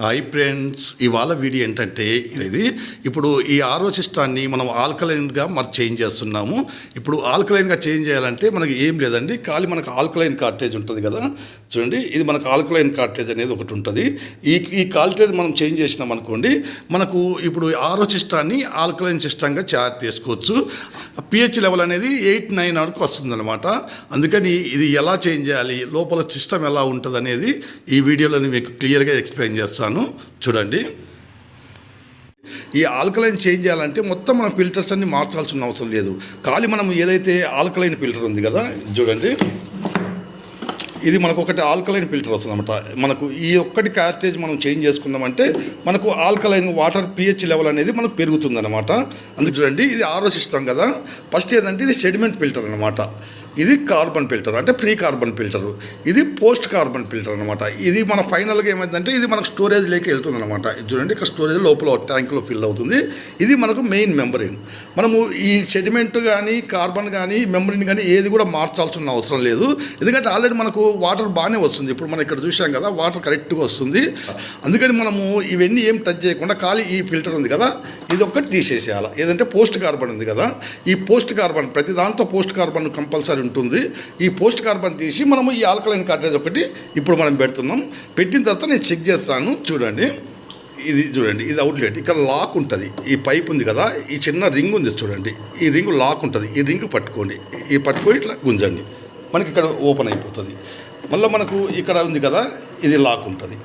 Hi friends ఇవాళ video ఏంటంటే ఇది. ఇప్పుడు ఈ ఆరో సిస్టాన్ని మనం ఆల్కలైన్గా మనం చేంజ్ చేస్తున్నాము. ఇప్పుడు ఆల్కలైన్గా చేంజ్ చేయాలంటే మనకి ఏం లేదండి. ఖాళీ మనకు ఆల్కలైన్ కార్టేజ్ ఉంటుంది కదా. చూడండి ఇది మనకు ఆల్కలైన్ కార్టేజ్ అనేది ఒకటి ఉంటుంది. ఈ ఈ కార్టేజ్ మనం చేంజ్ చేసినాం అనుకోండి మనకు ఇప్పుడు ఆరో సిస్టాన్ని ఆల్కలైన్ సిస్టంగా చార్జ్ చేసుకోవచ్చు. పిహెచ్ లెవెల్ అనేది ఎయిట్ నైన్ వరకు వస్తుందన్నమాట. అందుకని ఇది ఎలా చేంజ్ చేయాలి లోపల సిస్టమ్ ఎలా ఉంటుంది అనేది ఈ వీడియోలో మీకు క్లియర్గా ఎక్స్ప్లెయిన్ చేస్తాను. చూడండి. ఈ ఆల్కలైన్ చేంజ్ చేయాలంటే మొత్తం మనం ఫిల్టర్స్ అన్ని మార్చాల్సిన అవసరం లేదు. ఖాళీ మనం ఏదైతే ఆల్కలైన్ ఫిల్టర్ ఉంది కదా చూడండి. ఇది మనకు ఒకటి ఆల్కలైన్ ఫిల్టర్ వస్తుంది అనమాట మనకు ఈ ఒక్కటి క్యారేజ్ మనం చేంజ్ చేసుకున్నామంటే మనకు ఆల్కలైన్ వాటర్ పిహెచ్ లెవెల్ అనేది మనకు పెరుగుతుంది అనమాట అందుకు చూడండి ఇది ఆరో సిస్టమ్ కదా. ఫస్ట్ ఏంటంటే ఇది సెడిమెంట్ ఫిల్టర్ అనమాట ఇది కార్బన్ ఫిల్టర్ అంటే ప్రీ కార్బన్ ఫిల్టర్ ఇది పోస్ట్ కార్బన్ ఫిల్టర్ అనమాట ఇది మన ఫైనల్గా ఏమైందంటే ఇది మనకు స్టోరేజ్ లేక వెళ్తుంది అనమాట చూడండి ఇక్కడ స్టోరేజ్ లోపల ట్యాంక్లో ఫిల్ అవుతుంది. ఇది మనకు మెయిన్ మెంబరిన్ మనము ఈ సెడిమెంట్ కానీ కార్బన్ కానీ మెంబరిన్ కానీ ఏది కూడా మార్చాల్సిన అవసరం లేదు. ఎందుకంటే ఆల్రెడీ మనకు వాటర్ బాగానే వస్తుంది. ఇప్పుడు మనం ఇక్కడ చూసాం కదా వాటర్ కరెక్ట్గా వస్తుంది. అందుకని మనము ఇవన్నీ ఏం టచ్ చేయకుండా ఖాళీ ఈ ఫిల్టర్ ఉంది కదా ఇది ఒక్కటి తీసేసేయాలి. ఏదంటే పోస్ట్ కార్బన్ ఉంది కదా. ఈ పోస్ట్ కార్బన్ ప్రతి దాంతో పోస్ట్ కార్బన్ కంపల్సరీ ఉంటుంది. ఈ పోస్ట్ కార్బన్ తీసి మనము ఈ ఆల్కలైన్ కార్టేజ్ ఒకటి ఇప్పుడు మనం పెడుతున్నాం. పెట్టిన తర్వాత నేను చెక్ చేస్తాను. చూడండి. ఇది చూడండి. ఇది అవుట్లెట్. ఇక్కడ లాక్ ఉంటుంది. ఈ పైప్ ఉంది కదా. ఈ చిన్న రింగ్ ఉంది చూడండి. ఈ రింగ్ లాక్ ఉంటుంది. ఈ రింగ్ పట్టుకోండి. ఈ పట్టుకొని ఇట్లా గుంజండి. మనకి ఇక్కడ ఓపెన్ అయిపోతుంది. మళ్ళీ మనకు ఇక్కడ ఉంది కదా. ఇది లాక్ ఉంటుంది.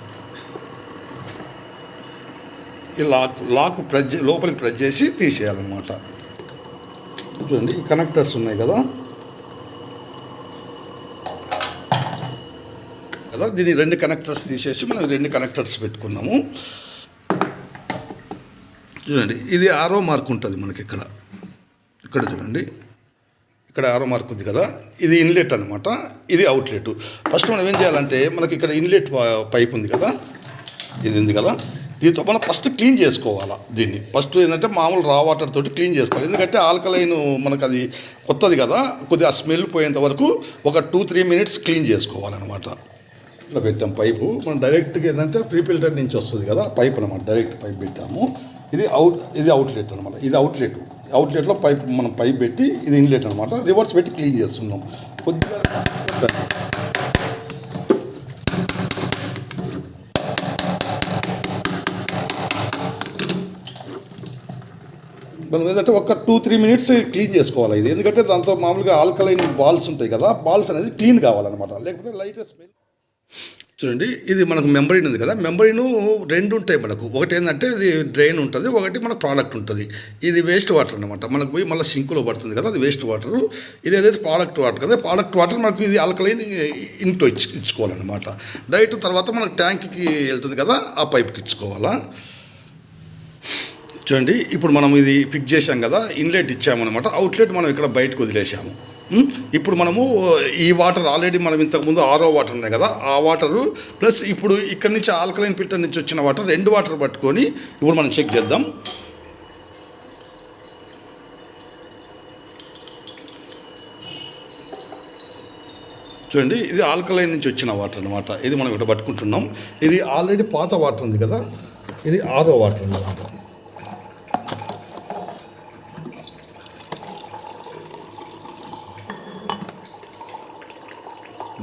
ఈ లాక్ లాక్ ప్రెస్ లోపలికి ప్రెస్ చేసి తీసేయాలన్నమాట. చూడండి. ఈ కనెక్టర్స్ ఉన్నాయి కదా. కదా దీని రెండు కనెక్టర్స్ తీసేసి మనం రెండు కనెక్టర్స్ పెట్టుకున్నాము. చూడండి ఇది ఆరో మార్క్ ఉంటుంది మనకి ఇక్కడ. ఇక్కడ చూడండి. ఇక్కడ ఆరో మార్క్ ఉంది కదా? ఇది ఇన్లెట్ అనమాట ఇది అవుట్లెట్. ఫస్ట్ మనం ఏం చేయాలంటే మనకి ఇక్కడ ఇన్లెట్ పైప్ ఉంది కదా? ఇది ఉంది కదా? దీంతో మనం ఫస్ట్ క్లీన్ చేసుకోవాలా దీన్ని. ఫస్ట్ ఏంటంటే మామూలు రా వాటర్ తోటి క్లీన్ చేసుకోవాలి. ఎందుకంటే ఆల్కలైన్ మనకు అది కొత్తది కదా? కొద్దిగా స్మెల్ పోయేంత వరకు ఒక టూ త్రీ మినిట్స్ క్లీన్ చేసుకోవాలన్నమాట. ఇట్లా పెట్టాం పైపు. మనం డైరెక్ట్గా ఏంటంటే ప్రీ ఫిల్టర్ నుంచి వస్తుంది కదా పైప్ అనమాట డైరెక్ట్ పైప్ పెట్టాము. ఇది అవుట్ ఇది అవుట్లెట్ అనమాట ఇది అవుట్లెట్ అవుట్లెట్లో పైప్ మనం పైప్ పెట్టి ఇది ఇన్లెట్ అనమాట రివర్స్ పెట్టి క్లీన్ చేస్తున్నాం. కొద్దిగా మనం ఏంటంటే ఒక టూ త్రీ మినిట్స్ క్లీన్ చేసుకోవాలి ఇది. ఎందుకంటే దాంతో మామూలుగా ఆల్కలైన్ బాల్స్ ఉంటాయి కదా బాల్స్ అనేది క్లీన్ కావాలన్నమాట. లేకపోతే లైట్ స్మెల్ చూడండి ఇది మనకు మెంబరిన్ ఉంది కదా మెంబరీను రెండు ఉంటాయి మనకు. ఒకటి ఏంటంటే ఇది డ్రైన్ ఉంటుంది ఒకటి మన ప్రోడక్ట్ ఉంటుంది. ఇది వేస్ట్ వాటర్ అనమాట మనకు పోయి మళ్ళీ సింకులో పడుతుంది కదా అది వేస్ట్ వాటర్. ఇది ఏదైతే ప్రోడక్ట్ వాటర్ కదా ప్రోడక్ట్ వాటర్ మనకు ఇది ఆల్కలైన్ ఇంట్లో ఇచ్చి ఇచ్చుకోవాలన్నమాట. డైరెక్ట్ తర్వాత మనకు ట్యాంక్కి వెళ్తుంది కదా ఆ పైప్కి ఇచ్చుకోవాలా. చూడండి ఇప్పుడు మనం ఇది ఫిక్స్ చేసాం కదా ఇన్లెట్ ఇచ్చామన్నమాట. అవుట్లెట్ మనం ఇక్కడ బయటకు వదిలేసాము ఇప్పుడు మనము ఈ వాటర్ ఆల్రెడీ మనం ఇంతకుముందు ఆరో వాటర్ ఉన్నాయి కదా ఆ వాటరు ప్లస్ ఇప్పుడు ఇక్కడ నుంచి ఆల్కలైన్ ఫిల్టర్ నుంచి వచ్చిన వాటర్ రెండు వాటర్ పట్టుకొని ఇప్పుడు మనం చెక్ చేద్దాం. చూడండి ఇది ఆల్కలైన్ నుంచి వచ్చిన వాటర్ అనమాట ఇది మనం ఇక్కడ పట్టుకుంటున్నాం. ఇది ఆల్రెడీ పాత వాటర్ ఉంది కదా ఇది ఆరో వాటర్ అన్నమాట.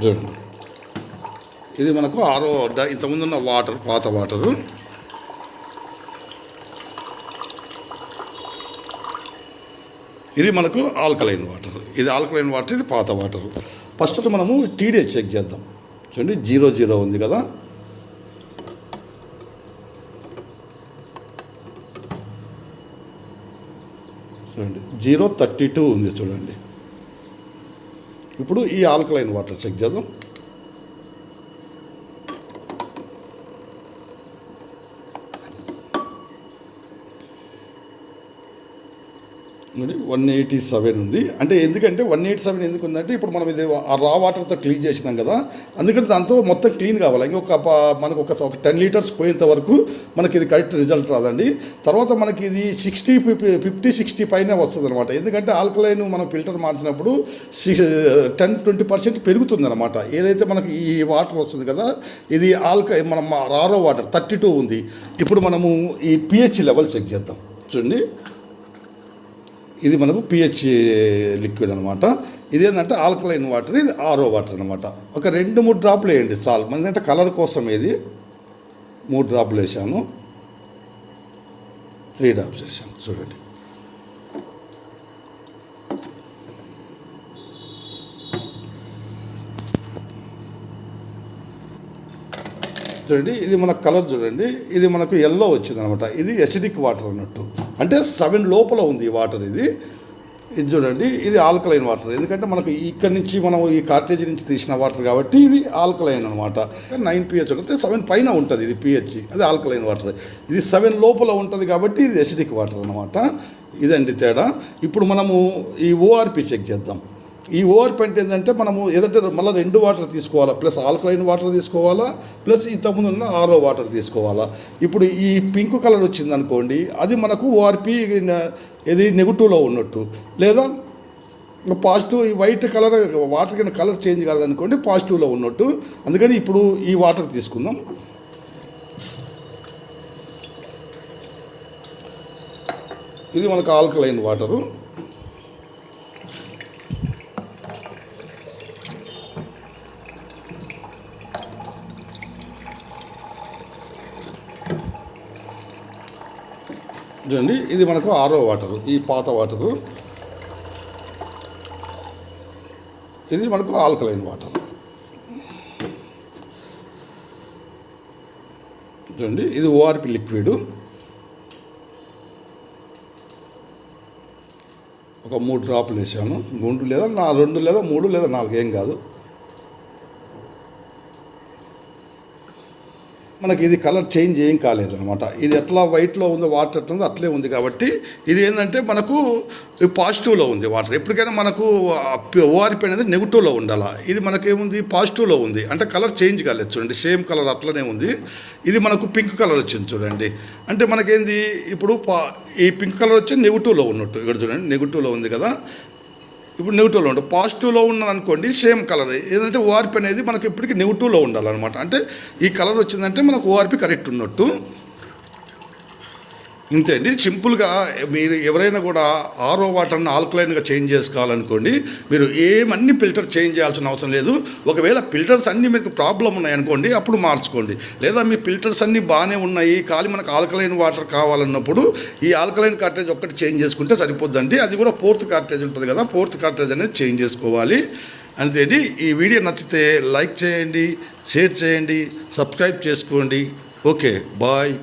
చూడండి ఇది మనకు ఆరో ఇంతకుముందు ఉన్న వాటర్ పాత వాటరు. ఇది మనకు ఆల్కలైన్ వాటర్. ఇది ఆల్కలైన్ వాటర్ ఇది పాత వాటర్. ఫస్ట్ మనము టీడీఎస్ చెక్ చేద్దాం. చూడండి జీరో జీరో ఉంది కదా. చూడండి జీరో థర్టీ టూ ఉంది చూడండి. ఇప్పుడు ఈ ఆల్కలైన్ వాటర్ చెక్ చేద్దాం. వన్ ఎయిటీ సెవెన్ ఉంది. అంటే ఎందుకంటే వన్ ఎయిటీ సెవెన్ ఎందుకు ఉందంటే ఇప్పుడు మనం ఇది ఆ రా వాటర్తో క్లీన్ చేసినాం కదా. అందుకని దాంతో మొత్తం క్లీన్ కావాలి. ఇంకొక మనకు ఒక ఒక టెన్ లీటర్స్ పోయేంత వరకు మనకి ఇది కరెక్ట్ రిజల్ట్ రాదండి. తర్వాత మనకి ఇది సిక్స్టీ ఫిఫ్టీ సిక్స్టీ పైన వస్తుంది అనమాట ఎందుకంటే ఆల్కలైన్ మనం ఫిల్టర్ మార్చినప్పుడు సిక్స్ టెన్ ట్వంటీ పర్సెంట్ పెరుగుతుంది అనమాట ఏదైతే మనకి ఈ వాటర్ వస్తుంది కదా ఇది ఆల్క మనం రారో వాటర్ థర్టీ టూ ఉంది. ఇప్పుడు మనము ఈ పిహెచ్ లెవెల్ చెక్ చేద్దాం. చూడండి. ఇది మనకు పిహెచ్ లిక్విడ్ అనమాట ఇది ఏంటంటే ఆల్కలైన్ వాటర్ ఇది ఆరో వాటర్ అనమాట ఒక రెండు మూడు డ్రాప్లు వేయండి చాలు ఎందుకంటే కలర్ కోసం ఇది మూడు డ్రాప్లు వేసాను త్రీ డ్రాప్స్ వేసాను చూడండి. చూడండి ఇది మన కలర్ చూడండి. ఇది మనకు ఎల్లో వచ్చింది అనమాట ఇది ఎసిడిక్ వాటర్ అన్నట్టు. అంటే సెవెన్ లోపల ఉంది ఈ వాటర్ ఇది. ఇది చూడండి ఇది ఆల్కలైన్ వాటర్. ఎందుకంటే మనకు ఇక్కడ నుంచి మనం ఈ కార్టేజ్ నుంచి తీసిన వాటర్ కాబట్టి ఇది ఆల్కలైన్ అనమాట నైన్ పిహెచ్ అంటే సెవెన్ పైన ఉంటుంది ఇది పిహెచ్ అది ఆల్కలైన్ వాటర్. ఇది సెవెన్ లోపల ఉంటుంది కాబట్టి ఇది ఎసిడిక్ వాటర్ అనమాట ఇదండి తేడా. ఇప్పుడు మనము ఈ ఓఆర్పి చెక్ చేద్దాం. ఈ ఓఆర్పి అంటే ఏంటంటే మనము ఏదంటే మళ్ళీ రెండు వాటర్ తీసుకోవాలా ప్లస్ ఆల్కలైన్ వాటర్ తీసుకోవాలా ప్లస్ ఇంతకుముందు ఉన్న ఆరో వాటర్ తీసుకోవాలా. ఇప్పుడు ఈ పింక్ కలర్ వచ్చింది అనుకోండి అది మనకు ఓఆర్పి ఇది నెగిటివ్లో ఉన్నట్టు. లేదా పాజిటివ్ ఈ వైట్ కలర్ వాటర్ కింద కలర్ చేంజ్ కాదనుకోండి పాజిటివ్లో ఉన్నట్టు. అందుకని ఇప్పుడు ఈ వాటర్ తీసుకుందాం. ఇది మనకు ఆల్కలైన్ వాటరు. చూడండి ఇది మనకు ఆరో వాటరు ఈ పాత వాటరు. ఇది మనకు ఆల్కలైన్ వాటర్. చూడండి ఇది ఓఆర్పి లిక్విడ్. ఒక మూడు డ్రాపులు వేసాను. మూడు లేదా నా రెండు లేదా మూడు లేదా నాలుగు ఏం కాదు. మనకి ఇది కలర్ చేంజ్ ఏం కాలేదనమాట ఇది ఎట్లా వైట్లో ఉందో వాటర్ ఎట్లా ఉందో అట్లే ఉంది కాబట్టి ఇది ఏంటంటే మనకు పాజిటివ్లో ఉంది వాటర్ ఎప్పటికైనా మనకు ఓఆర్పి అనేది నెగిటివ్లో ఉండాలా? ఇది మనకేముంది? పాజిటివ్లో ఉంది. అంటే కలర్ చేంజ్ కాలేదు చూడండి. సేమ్ కలర్ అట్లనే ఉంది. ఇది మనకు పింక్ కలర్ వచ్చింది చూడండి. అంటే మనకేంది? ఇప్పుడు పా ఈ పింక్ కలర్ వచ్చి నెగిటివ్లో ఉన్నట్టు. ఇక్కడ చూడండి నెగిటివ్లో ఉంది కదా. ఇప్పుడు నెగిటివ్లో ఉండవు పాజిటివ్లో ఉన్నది అనుకోండి సేమ్ కలర్. ఏదంటే ఓఆర్పి అనేది మనకి ఇప్పటికీ నెగిటివ్లో ఉండాలన్నమాట. అంటే ఈ కలర్ వచ్చిందంటే మనకు ఓఆర్పి కరెక్ట్ ఉన్నట్టు. ఇంతే అండి. సింపుల్గా మీరు ఎవరైనా కూడా ఆరో వాటర్ని ఆల్కలైన్గా చేంజ్ చేసుకోవాలనుకోండి మీరు ఏమన్నీ ఫిల్టర్ చేంజ్ చేయాల్సిన అవసరం లేదు. ఒకవేళ ఫిల్టర్స్ అన్నీ మీకు ప్రాబ్లం ఉన్నాయనుకోండి అప్పుడు మార్చుకోండి. లేదా మీ ఫిల్టర్స్ అన్నీ బాగానే ఉన్నాయి ఖాళీ మనకు ఆల్కలైన్ వాటర్ కావాలన్నప్పుడు ఈ ఆల్కలైన్ కార్టేజ్ ఒక్కటి చేంజ్ చేసుకుంటే సరిపోద్దండి. అది కూడా ఫోర్త్ కార్టేజ్ ఉంటుంది కదా ఫోర్త్ కార్టేజ్ అనేది చేంజ్ చేసుకోవాలి. అంతేండి ఈ వీడియో నచ్చితే లైక్ చేయండి షేర్ చేయండి సబ్స్క్రైబ్ చేసుకోండి. Okay bye.